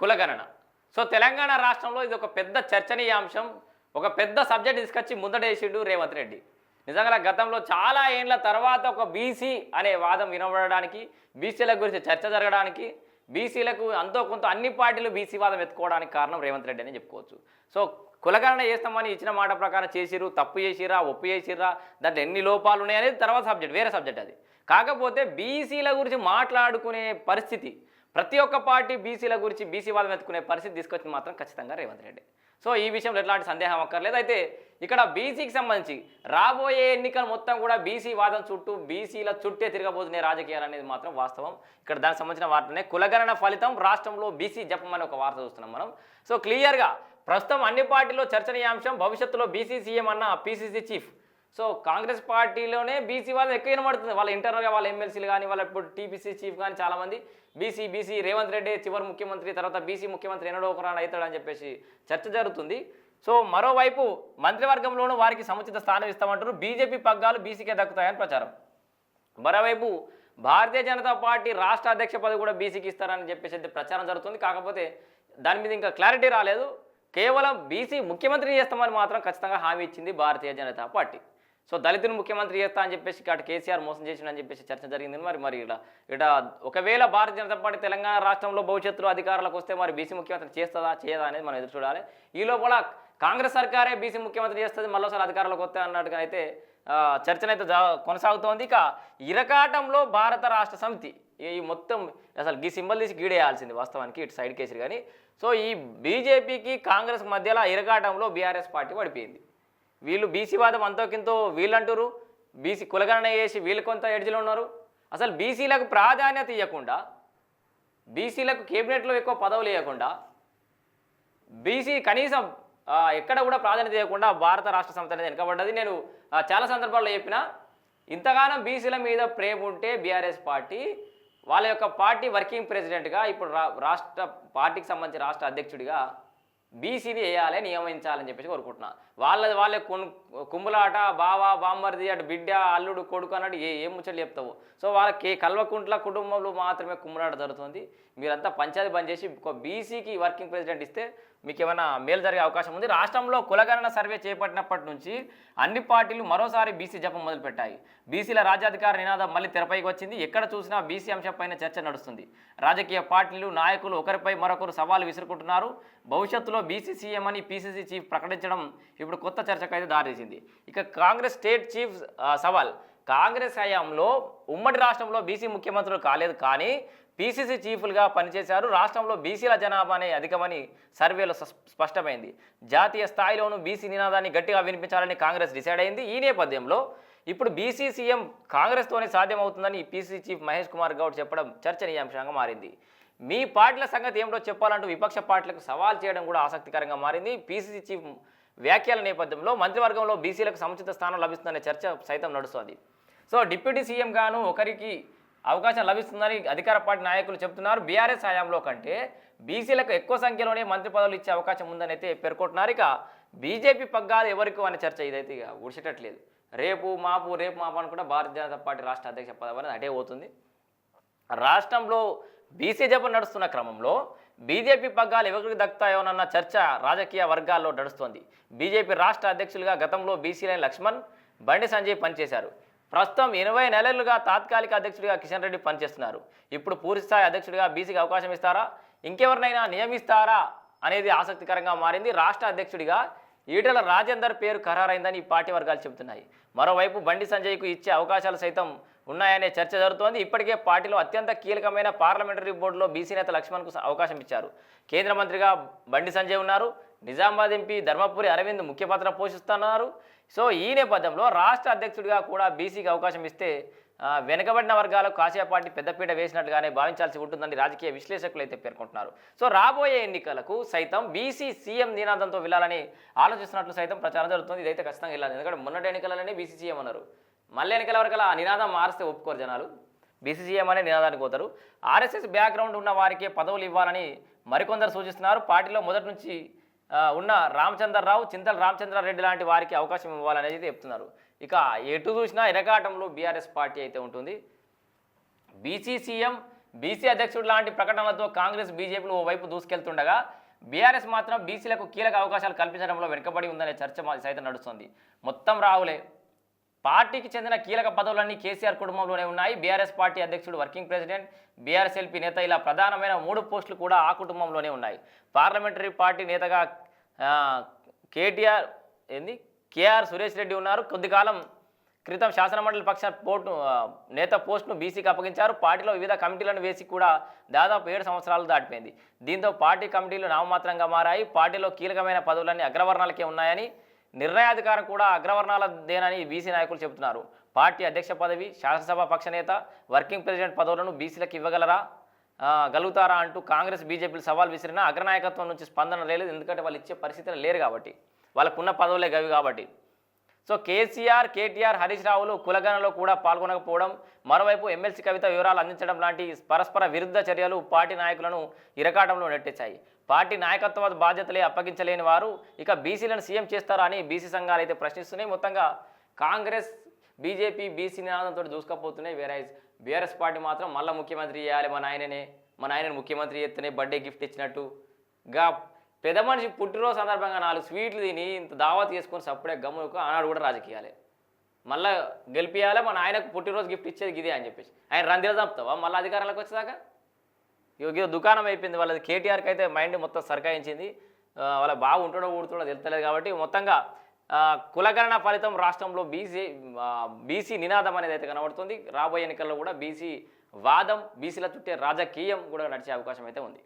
కులగణన. సో తెలంగాణ రాష్ట్రంలో ఇది ఒక పెద్ద చర్చనీయాంశం ఒక పెద్ద సబ్జెక్ట్ తీసుకొచ్చి ముందడేసిండు రేవంత్ రెడ్డి. నిజంగా గతంలో చాలా ఏండ్ల తర్వాత ఒక బీసీ అనే వాదం వినబడడానికి బీసీల గురించి చర్చ జరగడానికి బీసీలకు అంతో కొంత అన్ని పార్టీలు బీసీ వాదం ఎత్తుకోవడానికి కారణం రేవంత్ రెడ్డి అని చెప్పుకోవచ్చు. సో కులగణన చేస్తామని ఇచ్చిన మాట ప్రకారం చేసిరు తప్పు చేసిరా ఒప్పు చేసిరా దాంట్లో ఎన్ని లోపాలు ఉన్నాయి అనేది తర్వాత సబ్జెక్ట్ వేరే సబ్జెక్ట్ అది. కాకపోతే బీసీల గురించి మాట్లాడుకునే పరిస్థితి ప్రతి ఒక్క పార్టీ బీసీల గురించి బీసీ వాదం ఎత్తుకునే పరిస్థితి తీసుకొచ్చింది మాత్రం ఖచ్చితంగా రేవంత్ రెడ్డి. సో ఈ విషయంలో ఎట్లాంటి సందేహం అక్కర్లేదు. అయితే ఇక్కడ బీసీకి సంబంధించి రాబోయే ఎన్నికలు మొత్తం కూడా బీసీ వాదం చుట్టూ బీసీల చుట్టే తిరగబోతున్నాయి రాజకీయాలు అనేది మాత్రం వాస్తవం. ఇక్కడ దానికి సంబంధించిన వార్తనే కులగణన ఫలితం రాష్ట్రంలో బీసీ జపమని ఒక వార్త చూస్తున్నాం మనం. సో క్లియర్గా ప్రస్తుతం అన్ని పార్టీల్లో చర్చనీయాంశం భవిష్యత్తులో బీసీ సీఎం అన్న పీసీసీ చీఫ్. సో కాంగ్రెస్ పార్టీలోనే బీసీ వాళ్ళు ఎక్కువ వినబడుతుంది. వాళ్ళ ఇంటర్నల్గా వాళ్ళ ఎమ్మెల్సీలు కానీ వాళ్ళ ఇప్పుడు టీపీసీ చీఫ్ కానీ చాలామంది. బీసీ బీసీ రేవంత్ రెడ్డి చివరి ముఖ్యమంత్రి తర్వాత బీసీ ముఖ్యమంత్రి ఎన్నడో ఒకనాడు అవుతాడని చెప్పేసి చర్చ జరుగుతుంది. సో మరోవైపు మంత్రివర్గంలోనూ వారికి సముచిత స్థానం ఇస్తామంటారు బీజేపీ పగ్గాలు బీసీకే దక్కుతాయని ప్రచారం. మరోవైపు భారతీయ జనతా పార్టీ రాష్ట్ర అధ్యక్ష పదవి కూడా బీసీకి ఇస్తారని చెప్పేసి అయితే ప్రచారం జరుగుతుంది. కాకపోతే దాని మీద ఇంకా క్లారిటీ రాలేదు. కేవలం బీసీ ముఖ్యమంత్రి చేస్తామని మాత్రం ఖచ్చితంగా హామీ ఇచ్చింది భారతీయ జనతా పార్టీ. సో దళితుని ముఖ్యమంత్రి చేస్తా అని చెప్పేసి అటు కేసీఆర్ మోసం చేసిండని చెప్పేసి చర్చ జరిగింది మరి మరి ఇలా ఇట ఒకవేళ భారతీయ జనతా పార్టీ తెలంగాణ రాష్ట్రంలో భవిష్యత్తులో అధికారులకు వస్తే మరి బీసీ ముఖ్యమంత్రి చేస్తుందా చేయదా అనేది మనం ఎదురు చూడాలి. ఈ లోపల కాంగ్రెస్ సర్కారే బీసీ ముఖ్యమంత్రి చేస్తుంది మరోసారి అధికారులకు వస్తే అన్నట్టుగా అయితే చర్చనైతే కొనసాగుతోంది. ఇక ఇరకాటంలో భారత రాష్ట్ర సమితి ఈ మొత్తం అసలు ఈ సింబల్ తీసి గీడేయాల్సింది వాస్తవానికి ఇటు సైడ్ కేసులు కానీ సో ఈ బీజేపీకి కాంగ్రెస్ మధ్యలో ఇరకాటంలో బీఆర్ఎస్ పార్టీ పడిపోయింది. వీళ్ళు బీసీ వాదం అంతోకింతో వీళ్ళంటారు బీసీ కులగణన చేసి వీళ్ళు కొంత ఎడ్జిలో ఉన్నారు. అసలు బీసీలకు ప్రాధాన్యత ఇవ్వకుండా బీసీలకు కేబినెట్లో ఎక్కువ పదవులు ఇవ్వకుండా బీసీ కనీసం ఎక్కడ కూడా ప్రాధాన్యత ఇవ్వకుండా భారత రాష్ట్ర సంస్థ అనేది వెనుకబడ్డది. నేను చాలా సందర్భాల్లో చెప్పిన ఇంతగానం బీసీల మీద ప్రేమ ఉంటే బీఆర్ఎస్ పార్టీ వాళ్ళ యొక్క పార్టీ వర్కింగ్ ప్రెసిడెంట్గా ఇప్పుడు రా రాష్ట్ర పార్టీకి సంబంధించి రాష్ట్ర అధ్యక్షుడిగా బీసీని వేయాలి నియమించాలని చెప్పేసి కోరుకుంటున్నా. వాళ్ళ వాళ్ళే కొను కుమ్ములాట బావ బామ్మర్ది అటు బిడ్డ అల్లుడు కొడుకు అన్నట్టు ఏ ఏం ముచ్చట్లు చెప్తావు? సో వాళ్ళకి కల్వకుంట్ల కుటుంబంలో మాత్రమే కుమ్ములాట జరుగుతుంది. మీరంతా పంచాయతీ బంద్ చేసి ఒక బీసీకి వర్కింగ్ ప్రెసిడెంట్ ఇస్తే మీకు ఏమైనా మేలు జరిగే అవకాశం ఉంది? రాష్ట్రంలో కులగణన సర్వే చేపట్టినప్పటి నుంచి అన్ని పార్టీలు మరోసారి బీసీ జపం మొదలుపెట్టాయి. బీసీల రాజ్యాధికార నినాదం మళ్ళీ తెరపైకి వచ్చింది. ఎక్కడ చూసినా బీసీ అంశంపైన చర్చ నడుస్తుంది. రాజకీయ పార్టీలు నాయకులు ఒకరిపై మరొకరు సవాలు విసురుకుంటున్నారు. భవిష్యత్తులో బీసీ సీఎం అని పీసీసీ చీఫ్ ప్రకటించడం ఇప్పుడు కొత్త చర్చకు అయితే దారితీసింది. ఇక కాంగ్రెస్ స్టేట్ చీఫ్ సవాల్. కాంగ్రెస్ హయాంలో ఉమ్మడి రాష్ట్రంలో బీసీ ముఖ్యమంత్రులు కాలేదు కానీ పీసీసీ చీఫ్లుగా పనిచేశారు. రాష్ట్రంలో బీసీల జనాభానే అధికమని సర్వేలో స్పష్టమైంది. జాతీయ స్థాయిలోనూ బీసీ నినాదాన్ని గట్టిగా వినిపించాలని కాంగ్రెస్ డిసైడ్ అయింది. ఈ నేపథ్యంలో ఇప్పుడు బీసీ సీఎం కాంగ్రెస్తోనే సాధ్యమవుతుందని పీసీసీ చీఫ్ మహేష్ కుమార్ గౌడ్ చెప్పడం చర్చనీయాంశంగా మారింది. మీ పార్టీల సంగతి ఏమిటో చెప్పాలంటూ విపక్ష పార్టీలకు సవాల్ చేయడం కూడా ఆసక్తికరంగా మారింది. పీసీసీ చీఫ్ వ్యాఖ్యల నేపథ్యంలో మంత్రివర్గంలో బీసీలకు సముచిత స్థానం లభిస్తుందనే చర్చ సైతం నడుస్తోంది. సో డిప్యూటీ సీఎం గాను ఒకరికి అవకాశం లభిస్తుందని అధికార పార్టీ నాయకులు చెబుతున్నారు. బీఆర్ఎస్ హయాంలో కంటే బీసీలకు ఎక్కువ సంఖ్యలోనే మంత్రి పదవులు ఇచ్చే అవకాశం ఉందని అయితే పేర్కొంటున్నారు. ఇక బీజేపీ పగ్గాలు ఎవరికి అనే చర్చ ఇదైతే ఇక ఉడిచేటట్లేదు రేపు మాపు రేపు మాపు అనుకుంటే భారతీయ జనతా పార్టీ రాష్ట్ర అధ్యక్ష పదవి అనేది అటే పోతుంది. రాష్ట్రంలో బీసీ జపం నడుస్తున్న క్రమంలో బీజేపీ పగ్గాలు ఎవరికి దక్కుతాయోనన్న చర్చ రాజకీయ వర్గాల్లో నడుస్తోంది. బీజేపీ రాష్ట్ర అధ్యక్షులుగా గతంలో బీసీలైన లక్ష్మణ్ బండి సంజయ్ పనిచేశారు. ప్రస్తుతం ఎనభై నెలలుగా తాత్కాలిక అధ్యక్షుడిగా కిషన్ రెడ్డి పనిచేస్తున్నారు. ఇప్పుడు పూర్తిస్థాయి అధ్యక్షుడిగా బీసీకి అవకాశం ఇస్తారా? ఇంకెవరినైనా నియమిస్తారా? అనేది ఆసక్తికరంగా మారింది. రాష్ట్ర అధ్యక్షుడిగా ఈటల రాజేందర్ పేరు ఖరారైందని ఈ పార్టీ వర్గాలు చెబుతున్నాయి. మరోవైపు బండి సంజయ్కు ఇచ్చే అవకాశాలు సైతం ఉన్నాయనే చర్చ జరుగుతోంది. ఇప్పటికే పార్టీలో అత్యంత కీలకమైన పార్లమెంటరీ బోర్డులో బీసీ నేత లక్ష్మణ్కు అవకాశం ఇచ్చారు. కేంద్ర మంత్రిగా బండి సంజయ్ ఉన్నారు. నిజామాబాద్ ఎంపీ ధర్మపురి అరవింద్ ముఖ్య పాత్ర పోషిస్తున్నారు. సో ఈ నేపథ్యంలో రాష్ట్ర అధ్యక్షుడిగా కూడా బీసీకి అవకాశం ఇస్తే వెనకబడిన వెనుకబడిన వర్గాలకు కాసియా పార్టీ పెద్దపీట వేసినట్టుగానే భావించాల్సి ఉంటుందని రాజకీయ విశ్లేషకులు అయితే పేర్కొంటున్నారు. సో రాబోయే ఎన్నికలకు సైతం బీసీ సీఎం నినాదంతో వెళ్ళాలని ఆలోచిస్తున్నట్లు సైతం ప్రచారం జరుగుతుంది. ఇదైతే ఖచ్చితంగా వెళ్ళాలి. ఎందుకంటే మొన్నటి ఎన్నికలనే బీసీ సీఎం అన్నారు. మళ్ళీ ఎన్నికల వరకు ఆ నినాదం మారిస్తే ఒప్పుకోరు జనాలు. బీసీసీఎం అనే నినాదానికి పోతారు. ఆర్ఎస్ఎస్ బ్యాక్గ్రౌండ్ ఉన్న వారికే పదవులు ఇవ్వాలని మరికొందరు సూచిస్తున్నారు. పార్టీలో మొదటి నుంచి ఉన్న రామచంద్రరావు చింతల రామచంద్రారెడ్డి లాంటి వారికి అవకాశం ఇవ్వాలనేది చెప్తున్నారు. ఇక ఎటు చూసినా ఎరకాటంలో బీఆర్ఎస్ పార్టీ అయితే ఉంటుంది. బీసీసీఎం బీసీ అధ్యక్షుడు లాంటి ప్రకటనలతో కాంగ్రెస్ బీజేపీలు ఓవైపు దూసుకెళ్తుండగా బీఆర్ఎస్ మాత్రం బీసీలకు కీలక అవకాశాలు కల్పించడంలో వెనుకబడి ఉందనే చర్చ సైతం నడుస్తుంది. మొత్తం రావులే. పార్టీకి చెందిన కీలక పదవులన్నీ కేసీఆర్ కుటుంబంలోనే ఉన్నాయి. బీఆర్ఎస్ పార్టీ అధ్యక్షుడు వర్కింగ్ ప్రెసిడెంట్ బీఆర్ఎస్ ఎల్పీ నేత ఇలా ప్రధానమైన మూడు పోస్టులు కూడా ఆ కుటుంబంలోనే ఉన్నాయి. పార్లమెంటరీ పార్టీ నేతగా కేటీఆర్ ఏంది? కేఆర్ సురేష్ రెడ్డి ఉన్నారు. కొద్ది కాలం క్రితం శాసనమండలి పక్ష పోటు నేత పోస్టును బీసీకి అప్పగించారు. పార్టీలో వివిధ కమిటీలను వేసి కూడా దాదాపు ఏడు సంవత్సరాలు దాటిపోయింది. దీంతో పార్టీ కమిటీలు నామమాత్రంగా మారాయి. పార్టీలో కీలకమైన పదవులన్నీ అగ్రవర్ణాలకే ఉన్నాయని నిర్ణయాధికారం కూడా అగ్రవర్ణాలదేనని బీసీ నాయకులు చెబుతున్నారు. పార్టీ అధ్యక్ష పదవి శాసనసభ పక్ష నేత వర్కింగ్ ప్రెసిడెంట్ పదవులను బీసీలకు ఇవ్వగలరా? గలుగుతారా అంటూ కాంగ్రెస్ బీజేపీలు సవాల్ విసిరినా అగ్రనాయకత్వం నుంచి స్పందన లేదు ఎందుకంటే వాళ్ళు ఇచ్చే పరిస్థితులు లేరు కాబట్టి. వాళ్ళకున్న పదవులే గవి కాబట్టి. సో కేసీఆర్ కేటీఆర్ హరీష్ రావులు కులగణలో కూడా పాల్గొనకపోవడం మరోవైపు ఎమ్మెల్సీ కవిత వివరాలు అందించడం లాంటి పరస్పర విరుద్ధ చర్యలు పార్టీ నాయకులను ఇరకాటంలో నెట్టేశాయి. పార్టీ నాయకత్వ బాధ్యతలే అప్పగించలేని వారు ఇక బీసీలను సీఎం చేస్తారా అని బీసీ సంఘాలు అయితే ప్రశ్నిస్తున్నాయి. మొత్తంగా కాంగ్రెస్ బీజేపీ బీసీ నినాదంతో దూసుకపోతున్నాయి. వేరే బీఆర్ఎస్ పార్టీ మాత్రం మళ్ళీ ముఖ్యమంత్రి చేయాలి మా నాయననే మా నాయనని ముఖ్యమంత్రి చేస్తేనే బర్త్డే గిఫ్ట్ ఇచ్చినట్టు. గా పెద్ద మనిషి పుట్టినరోజు సందర్భంగా నాలుగు స్వీట్లు తిని ఇంత దావత్ చేసుకొని సప్పుడే గమ్ముకు ఆనాడు కూడా రాజకీయాలే. మళ్ళీ గెలిపియాలి మన ఆయనకు పుట్టినరోజు గిఫ్ట్ ఇచ్చేది ఇదే అని చెప్పేసి. ఆయన రందిలో చంపుతావా? మళ్ళీ అధికారంలోకి వచ్చేదాకా? ఇగో దుకాణం అయిపోయింది. వాళ్ళది కేటీఆర్కి అయితే మైండ్ మొత్తం సర్కాయించింది. వాళ్ళ బాగా ఉంటాడో ఊడుతాడో తెలుస్తలేదు కాబట్టి మొత్తంగా కులగణన ఫలితం రాష్ట్రంలో బీసీ బీసీ నినాదం అనేది అయితే కనబడుతుంది. రాబోయే ఎన్నికల్లో కూడా బీసీ వాదం బీసీల చుట్టే రాజకీయం కూడా నడిచే అవకాశం అయితే ఉంది.